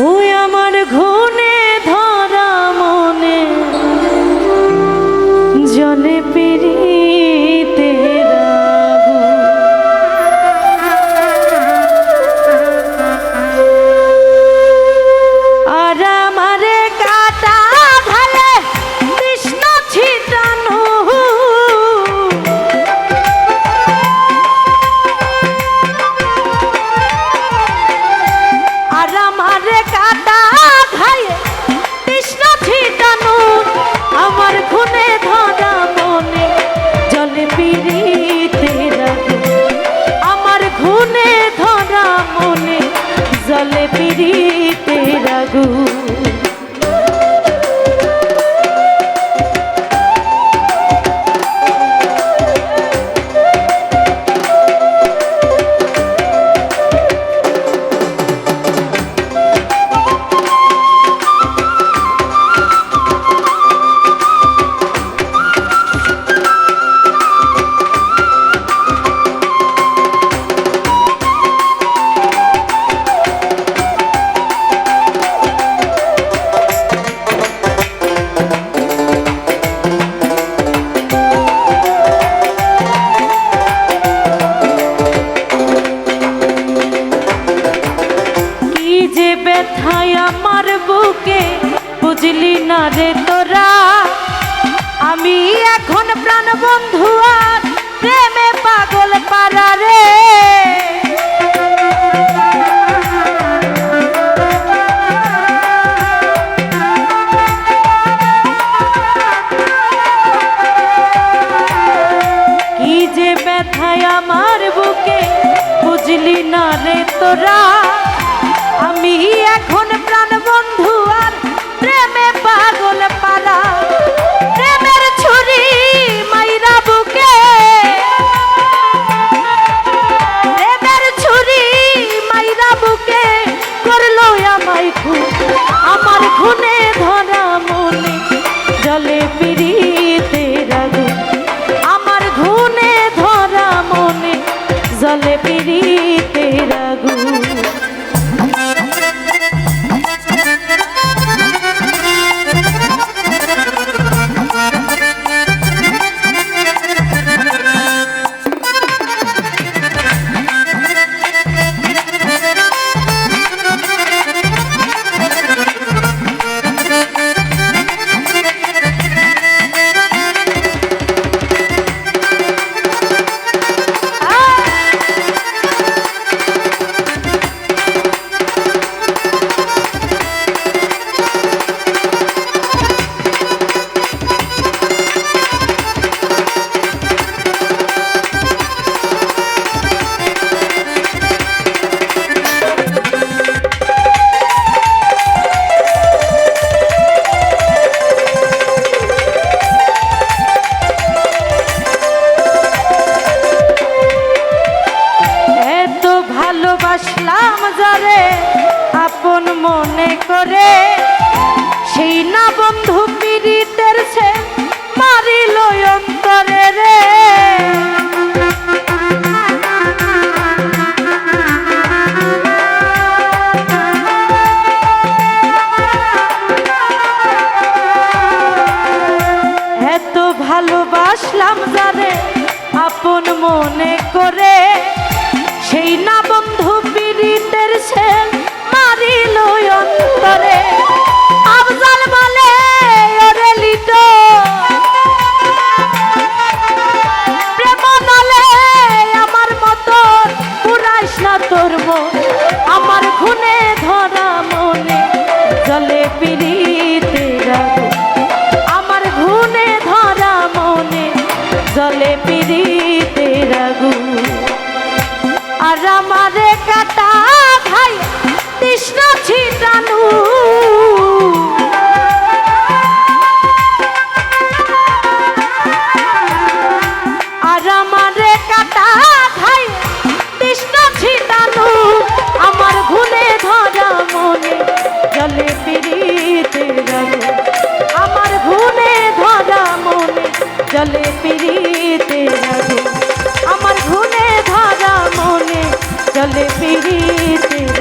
ওই আমার ঘোর পিড়িতে রাগু। ব্যথায় আমার বুকে বুঝলি না রে তোরা? আমি এখন প্রাণ বন্ধু আর করল আমায় খুন আমার খুনে আপন মনে করে? সেই না বন্ধু পীড়িতের সে মারিল অন্তরে রে। ভালোবাসলাম যারে আপন মনে করে। সেই না বন্ধু পীড়িতের ছেলে মারিল অন্তরে Thank you.